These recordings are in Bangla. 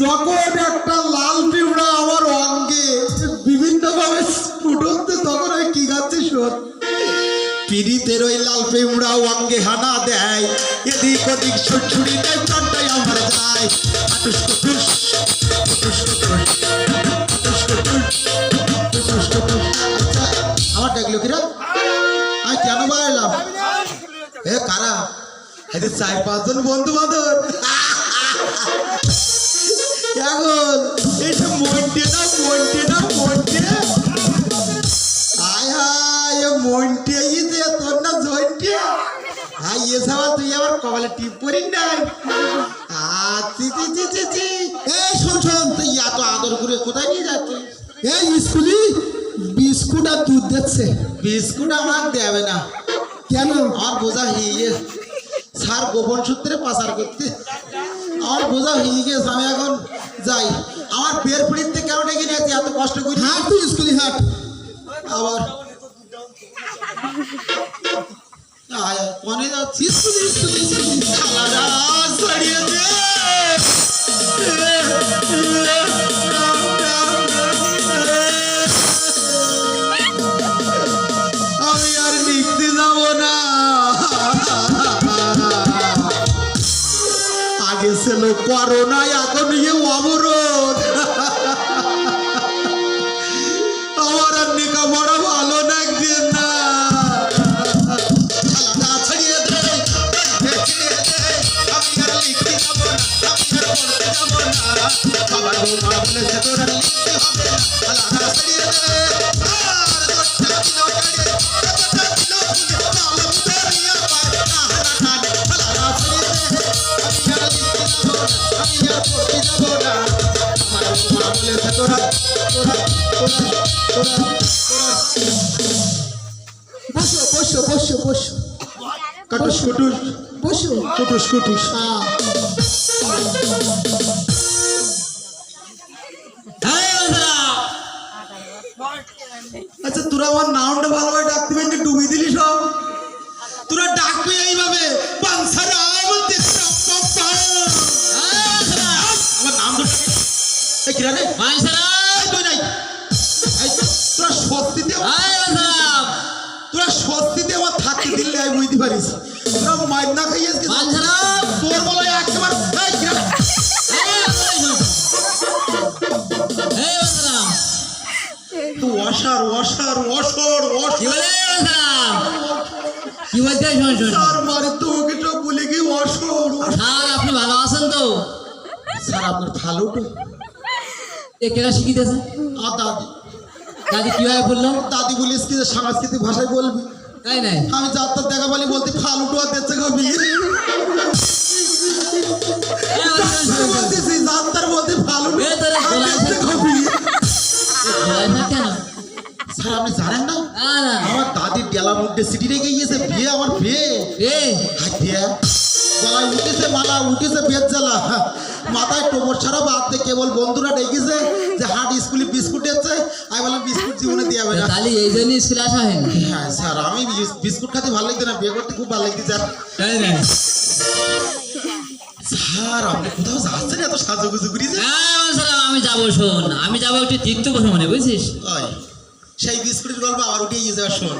যখন একটা লাল পিঁপড়া আমার অঙ্গে বিভিন্ন ভাবে ফুটতে তখন ওই কি গাচ্ছে শোধ পিড়িতের ওই লাল পিঁপড়া অঙ্গে হানা দেয়। এদিক ওদিক ছুটছুড়ি দেয় প্রাণটাই আমার যায়। আমার ডাকলো কিরা আমি কেন বা এ কারা? এদের চার পাঁচজন বন্ধু বান্ধব এখন এটা মন্টে না মন্টে না মন্টে। আয় হায় এ মন্টে ই যে তোর না জন্টে। হ্যাঁ এ সাবা তুই আমার কপালে টিপ পরি নাই আচ্ছি চি চি চি চি এই শোন শোন তুই এত আদর করে কোথায় নিয়ে যাচ্ছিস? এই স্কুলি বিস্কুট আর দুধ দিচ্ছে। বিস্কুট আমার দেবে না। কেন? আমার বোঝা হয়ে গেছে স্যার গোপন সূত্রে পাচার করতে। আমার বোঝা হয়ে গিয়েছে, আমি এখন যাই। আমার বের পিড়িতে আগে ছিল এখন ইয়ে অবরোধ। বসো বসো বসো বসো। কাটুস কুটুস। বসো। কুটুস কুটুস। হ্যাঁ। আচ্ছা তোরা আমার নামটা ভালোভাবে ডাকতে পারি ডুবি দিলি সব। তোরা ডাকবি এইভাবে। পাংসারা আমার নাম ধরে। এই কিরা রে? তোরা স্বস্তিতে আমার থাকতে দিলে আমি বুঝতে পারিস। তোরা মাইর না খাইয়াস তোর বলে একেবারে এই কিরা। অসার অসার অসর অসর। কি বলতে শোন শোন তার তোকে তো বলে কি অসর। স্যার আপনি ভালো আছেন তো? স্যার আপনার ভালো তো এ কেনা শিখিতেছে? আর দাদি কীভাবে বলল? দাদি বলিস কি সাংস্কৃতিক ভাষায় বলবি? তাই নাই। আমি যাত্রার দেখা বলি বলতে আর দেখছে বিয়ে যাত্রার এ তোরে আর দেখছে গো বিয়ে। ভয় না কেন? স্যার আপনি জানেন না? না না। আমার দাদির ডেলা মুড্ডে সিটি রেখে গিয়েছে বিয়ে আমার বিয়ে এ। উঠেছে মালা উঠেছে বেদ জ্বালা মাথায় টোপর ছাড়া বাদ দিয়ে কেবল বন্ধুরা ডেকেছে যে হাট স্কুলে বিস্কুট এসছে। আমি বললাম বিস্কুট জীবনে দিয়ে যাবে না। তাহলে এই জন্য স্কুলে আসা হয়নি? হ্যাঁ স্যার আমি বিস্কুট খেতে ভালো লাগতো না বিয়ে করতে খুব ভালো লাগতো স্যার। তাই না? স্যার আপনি কোথাও যাচ্ছেন এত সাজুগুজু করিছে হ্যাঁ স্যার আমি যাব শোন। আমি যাব একটু তীর্থ ভ্রমণে বুঝছিস ওই সেই বিস্কুটের গল্প আবার উঠে গিয়েছে আর শোন।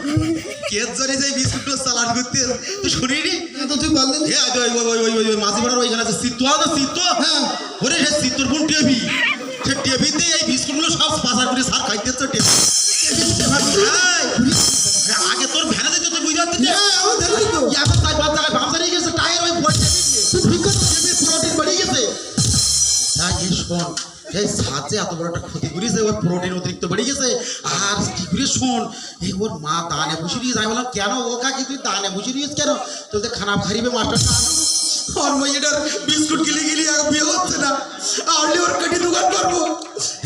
কে জানি যে বিস্কুটটা চালান করতে তুই শুনিনি? তো তুই বললেন এ আজ ওই ওই ওই ওই ওই মাঝি পাড়ার ওইখানে আছে সিত্ত আছে সিত্ত হ্যাঁ। ওরে সে সিত্তর বোন টেবি সে টেবিতে এই বিস্কুটগুলো সব পাচার করে সার খাইতে তো টেবি আগে তোর ভ্যানে দিতে তুই হ্যাঁ এখন তাই বাদ জায়গায় ভাবসা নিয়ে গেছে টায়ার ওই ভোট ঠিক কথা প্রোটিন বেড়ে গেছে। হ্যাঁ শোন এই এত বড় একটা ক্ষতি করেছে ওর প্রোটিন অতিরিক্ত বেড়ে গেছে। আর কি করে শোন এই ওর মা দানে বসে দিয়েছে আমি বললাম কেন ও কাকি তুই দানে বসে দিয়েছ কেন? তোদের খানা খারিবে মাস্টার ওর মেয়েটার বিস্কুট গিলি গিলি আর বিয়ে হচ্ছে না আরলে ওর কাটি দোকান করব।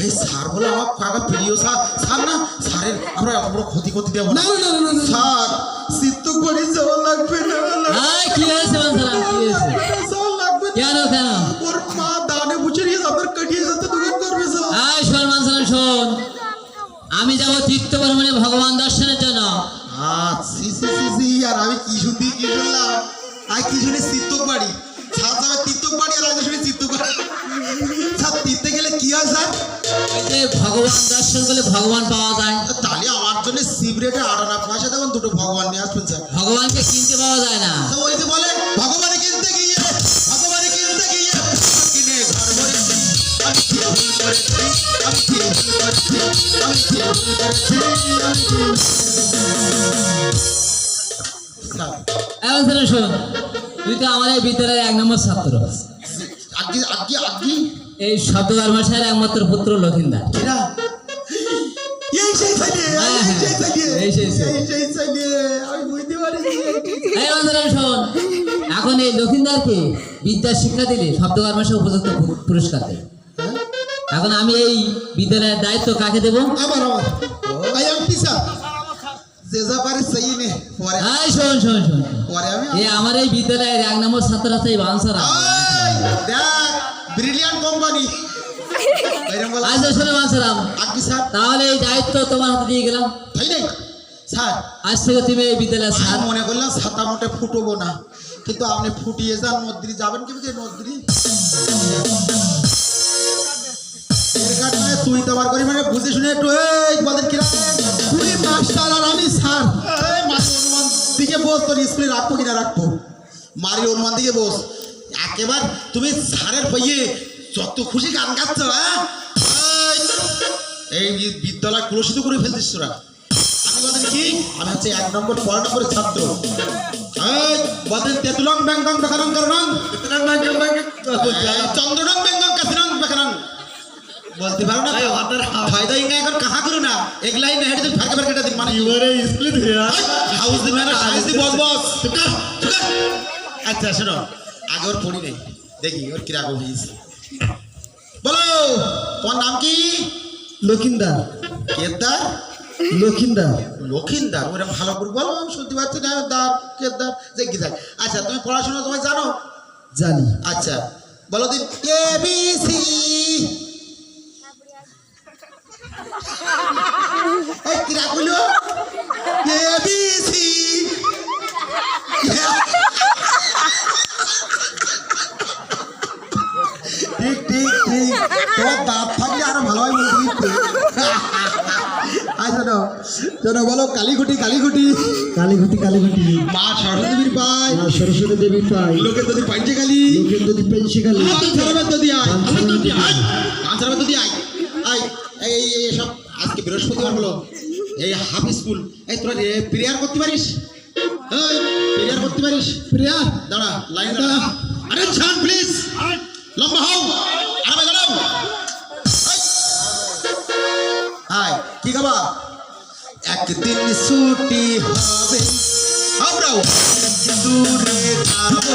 এই স্যার বলে আমার কাকা প্রিয় স্যার স্যার না স্যারের আমরা এত বড় ক্ষতি করতে দেবো না। না না না না না স্যার চিত্ত করে যাওয়া লাগবে না কি হয়েছে বাঞ্ছারাম কি হয়েছে? লাগবে কেন কেন? শিখতে পারো মানে ভগবান দর্শনের জন্য? আর আমি কি শুনতে কি শুনলাম? আর কি শুনি? চিত্তক বাড়ি। চিত্তক বাড়ি আর চিত্তক ভগবান দর্শন করলে ভগবান পাওয়া যায়। তাহলে পয়সা তখন দুটো ভগবান নিয়ে ভগবানকে কিনতে পাওয়া যায় না। ওই যে বলে স্যার, এখন শোন তুই তো আমার এই বিদ্যালয়ের এক নম্বর ছাত্র। আজকে আজকে আজকে এই শব্দকর্ম সাহের একমাত্র পুত্র লক্ষিন্দর। এখন এই লক্ষিন্দারকে বিদ্যা শিক্ষা দিলে শব্দকর্ম সাহেব উপযুক্ত পুরস্কার দেবে। হ্যাঁ? এখন আমি এই বিদ্যালয়ের দায়িত্ব কাকে দেবো? আমার আমার আই এম টিচার। যে যা পারে সেই নে। পরে এই শোন শোন শোন পরে আমি এই আমার এই বিদ্যালয়ের এক নম্বর ছাত্র আছে এই দেখ ব্রিলিয়ান্ট কোম্পানি আজ শোনো স্যার। তাহলে এই দায়িত্ব তোমার হাতে দিয়ে গেলাম। তাই নাই। স্যার। আজ থেকে তুমি এই বিদ্যালয়ের স্যার। মনে করলাম ছাতা মোটে ফুটবো না। কিন্তু আপনি ফুটিয়ে যান নদ্রি যাবেন কি বুঝে তুই তো করি মানে বুঝে শুনে একটু এই বলেন কিরা তুই মাস্টার আর আমি স্যার। এই মারি অনুমান দিকে বস তোর স্কুলে রাখব কিনা রাখব? মারি অনুমান দিকে বস। একেবার তুমি সারের বইয়ে যত খুশি গান গাচ্ছ হ্যাঁ? এই, বিদ্যালয় কুলসিত করে ফেলছিস তোরা। আমি বলেন কি? আমি হচ্ছে এক নম্বর পনেরো নম্বরের ছাত্র। বলেন তেতুলং ব্যাংকং বেকারং কারণ। চন্দ্রনং ব্যাংকং বলতে পারো না? ফায়দা ইঙ্গা এখন কাহা করো না? এগলাই না হেঁটে ফাঁকে ফাঁকে দিন মানে how's the man how's the boss boss. আচ্ছা শোনো আগে ওর পড়ি নেই। দেখি ওর কীরকম হয়েছে বলো তোমার নাম কি? লক্ষিন্দার কেদার? লক্ষিন্দার লক্ষিন্দার ওরা ভালো করে বলো আমি শুনতে পাচ্ছি না। দার কেদার কি যাক আচ্ছা তুমি পড়াশোনা তোমায় জানো? জানি। আচ্ছা বলো দিন এ বি সি এই কিরা এ বি সি ঠিক ঠিক ঠিক। তোমার দাঁত থাকলে আরও ভালো হয় বলতে আচ্ছা শোনো শোনো বলো কালীকুটি কালীকুটি কালীঘটি কালীঘটি। মা সরস্বতীর পায়। মা সরস্বতী দেবী পাই লোকের যদি পাইছে কালী লোকের যদি পেন্সি কালী আয়। আয়। আয়। এই এই এই সব আজকে বৃহস্পতিবার হলো। এই হাফ স্কুল। এই তোরা প্রেয়ার করতে পারিস? প্রেয়ার করতে পারিস? প্রিয়া। দাঁড়া লাইন দাঁড়া। আরে ছান প্লিজ লম্বা হও। আরামে দাঁড়াও। হাই কি খাবা একদিন ছুটি হবে আমরাও দূরে যাব।